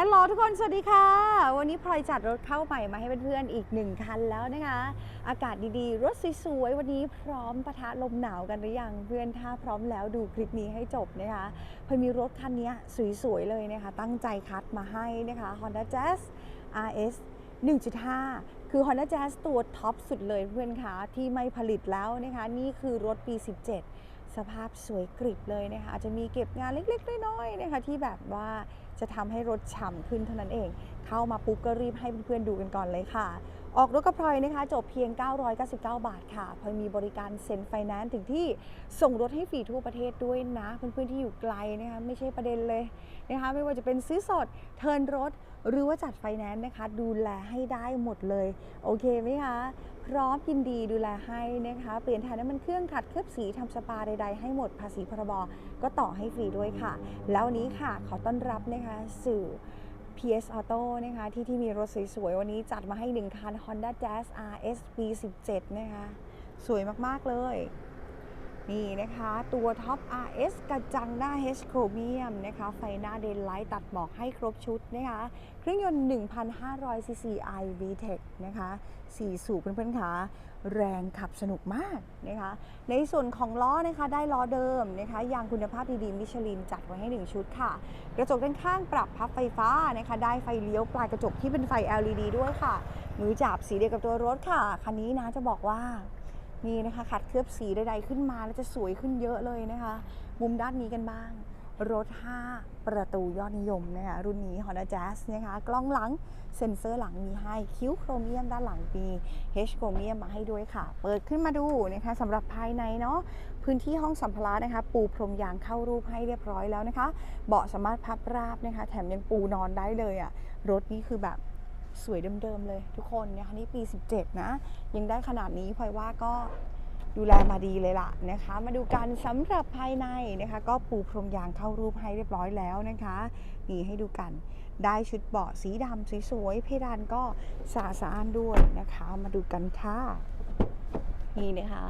ฮัลโหลทุกคนสวัสดีค่ะ วันนี้พลอยจัดรถเข้าใหม่มาให้เพื่อนๆอีกหนึ่งคันแล้วนะคะ อากาศดีๆ รถสวยๆวันนี้พร้อมปะทะลมหนาวกันหรือยังเพื่อนถ้าพร้อมแล้วดูคลิปนี้ให้จบนะคะพลอยมีรถคันนี้สวยๆเลยนะคะ ตั้งใจคัดมาให้นะคะ Honda Jazz RS 1.5 คือ Honda Jazz ตัวท็อปสุดเลยเพื่อนคะที่ไม่ผลิตแล้วนะคะ นี่คือรถปี 17 สภาพสวยกริบเลยนะคะอาจจะมีเก็บงานเล็กๆน้อยๆนะคะที่แบบว่า จะทำให้รถฉ่ำขึ้นเท่านั้นเอง เข้ามาปุ๊บก็รีบให้เพื่อนๆดูกันก่อนเลยค่ะ ออกรถกับพลอยนะคะ จบเพียง 999 บาทค่ะพลอยมีบริการเซ็นไฟแนนซ์ถึงที่ส่งรถให้ฟรีทั่วประเทศด้วยนะเพื่อนๆที่อยู่ไกลนะคะไม่ใช่ประเด็นเลยนะคะไม่ว่าจะเป็นซื้อสดเทินรถ หรือว่าจัดไฟแนนซ์นะคะ ดูแลให้ได้หมดเลย โอเคไหมคะพร้อมยินดีดูแลให้นะคะ เปลี่ยนถ่ายน้ำมันเครื่องขัดเคลือบสีทำสปาใดๆ ให้หมดภาษีพรบก็ต่อให้ฟรีด้วยค่ะ แล้วนี้ค่ะขอต้อนรับนะคะสื่อ PS Auto นะคะที่ที่มีรถสวยๆ วันนี้จัดมาให้หนึ่งคัน Honda Jazz RS V17 นะคะ สวยมากๆเลย นี่นะคะตัวท็อป RS กระจังหน้า H Chromium นะคะไฟหน้าเดนไลท์ตัดหมอกให้ครบชุดนะคะเครื่องยนต์ 1,500 cc i VTEC นะคะ4สูบเพื่อนๆคะแรงขับสนุกมากนะคะในส่วนของล้อนะคะได้ล้อเดิมนะคะยางคุณภาพดีๆมิชลินจัดไว้ให้ 1 ชุดค่ะ กระจกด้านข้างปรับพับไฟฟ้านะคะได้ไฟเลี้ยวปลายกระจกที่เป็นไฟ LED ด้วยค่ะมือจับสีเดียวกับตัวรถค่ะ คันนี้นะจะบอกว่า นี่นะคะขัดเคลือบสีใดๆขึ้นมาแล้วจะสวยขึ้นเยอะเลยนะคะ มุมด้านนี้กันบ้าง รถ 5 ประตูยอดนิยมนะคะรุ่นนี้ Honda Jazz นะคะกล้องหลังเซ็นเซอร์หลังมีให้คิ้วโครเมียมด้านหลังมี H โครเมียมมาให้ด้วยค่ะ เปิดขึ้นมาดูนะคะสำหรับภายในเนาะพื้นที่ห้องสัมภาระนะคะ ปูพรมยางเข้ารูปให้เรียบร้อยแล้วนะคะ เบาะสามารถพับราบนะคะ แถมยังปูนอนได้เลยอะ่ะรถนี้คือแบบ สวยเดิมๆเลยทุกคนนะคะนี่ปี 17 นะ ยังได้ขนาดนี้พลอยว่าก็ดูแลมาดีเลยล่ะนะคะ มาดูกันสำหรับภายในนะคะ ก็ปูพรมยางเข้ารูปให้เรียบร้อยแล้วนะคะนี่ให้ดูกันได้ชุดเบาะสีดำสวยๆเพดานก็สะอาดสะอ้านด้วยนะคะ มาดูกันค่ะนี่นะคะ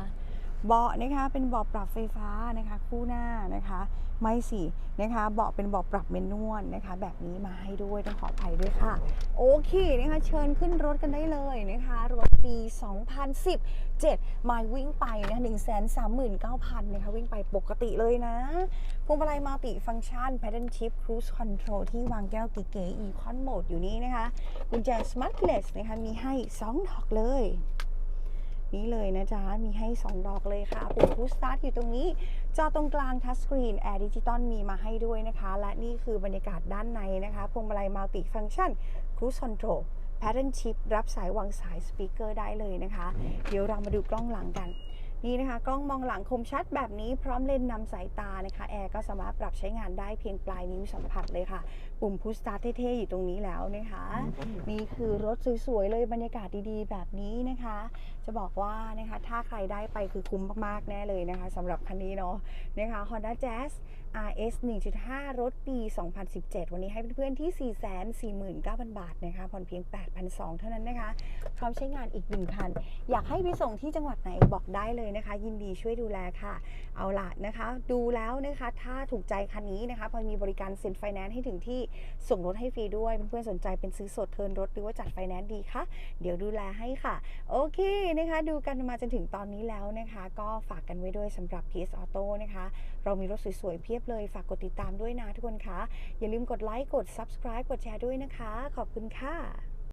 เบาะนะคะเป็นเบาะปรับไฟฟ้านะคะคู่หน้านะคะไม่สินะคะเบาะเป็นเบาะปรับเมนนวลนะคะ แบบนี้มาให้ด้วยต้องขออภัยด้วยค่ะ โอเคนะคะเชิญขึ้นรถกันได้เลยนะคะรถปี 2017มาวิ่งไปนะ1 3 9 0 0 0นะคะวิ่งไปปกติเลยนะพวงมาลัยมัลติฟังก์ชัน Pattern Shift Cruise Control ที่วางแก้วเก๋ๆ Econ Mode อยู่นี้นะคะกุญแจ Smartless นะคะมีให้ 2 ดอกเลย นี่เลยนะจ๊ะ มีให้ 2 ดอกเลยค่ะปุ่ม Push Start อยู่ตรงนี้จอตรงกลาง Touch Screen Air Digital มีมาให้ด้วยนะคะ และนี่คือบรรยากาศด้านในนะคะพวงมาลัยมัลติฟังชัน ครูสอนโตร Pattern Chip รับสายวางสายสปีกเกอร์ได้เลยนะคะ เดี๋ยวเรามาดูกล้องหลังกัน นี่นะคะกล้องมองหลังคมชัดแบบนี้พร้อมเลนส์นำสายตานะคะแอร์ก็สามารถปรับใช้งานได้เพียงปลายนิ้วสัมผัสเลยค่ะ ปุ่ม Push Start เท่ๆอยู่ตรงนี้แล้วนะคะ นี่คือรถสวยๆเลยบรรยากาศดีๆ แบบนี้นะคะ จะบอกว่านะคะถ้าใครได้ไปคือคุ้มมากๆแน่เลยนะคะสำหรับคันนี้เนาะนะคะ Honda Jazz RS 1.5 รถปี 2017 วันนี้ให้เพื่อนๆที่ 449,000 บาทนะคะผ่อนเพียง 8,200 เท่านั้นนะคะพร้อมใช้งานอีกหนึ่งคัน อยากให้ไปส่งที่จังหวัดไหนบอกได้เลยนะคะ ยินดีช่วยดูแลค่ะ เอาละนะคะ ดูแล้วนะคะ ถ้าถูกใจคันนี้นะคะพอมีบริการเซ็นไฟแนนซ์ให้ถึงที่ส่งรถให้ฟรีด้วย เพื่อนๆสนใจเป็นซื้อสดเทินรถหรือว่าจัดไฟแนนซ์ดีคะเดี๋ยวดูแลให้ค่ะ โอเคนะคะ ดูกันมาจนถึงตอนนี้แล้วนะคะ ก็ฝากกันไว้ด้วยสำหรับ PS Auto นะคะ เรามีรถสวยๆเพียบเลยฝากกดติดตามด้วยนะทุกคนคะอย่าลืมกดไลค์กด subscribe กดแชร์ด้วยนะคะ ขอบคุณค่ะ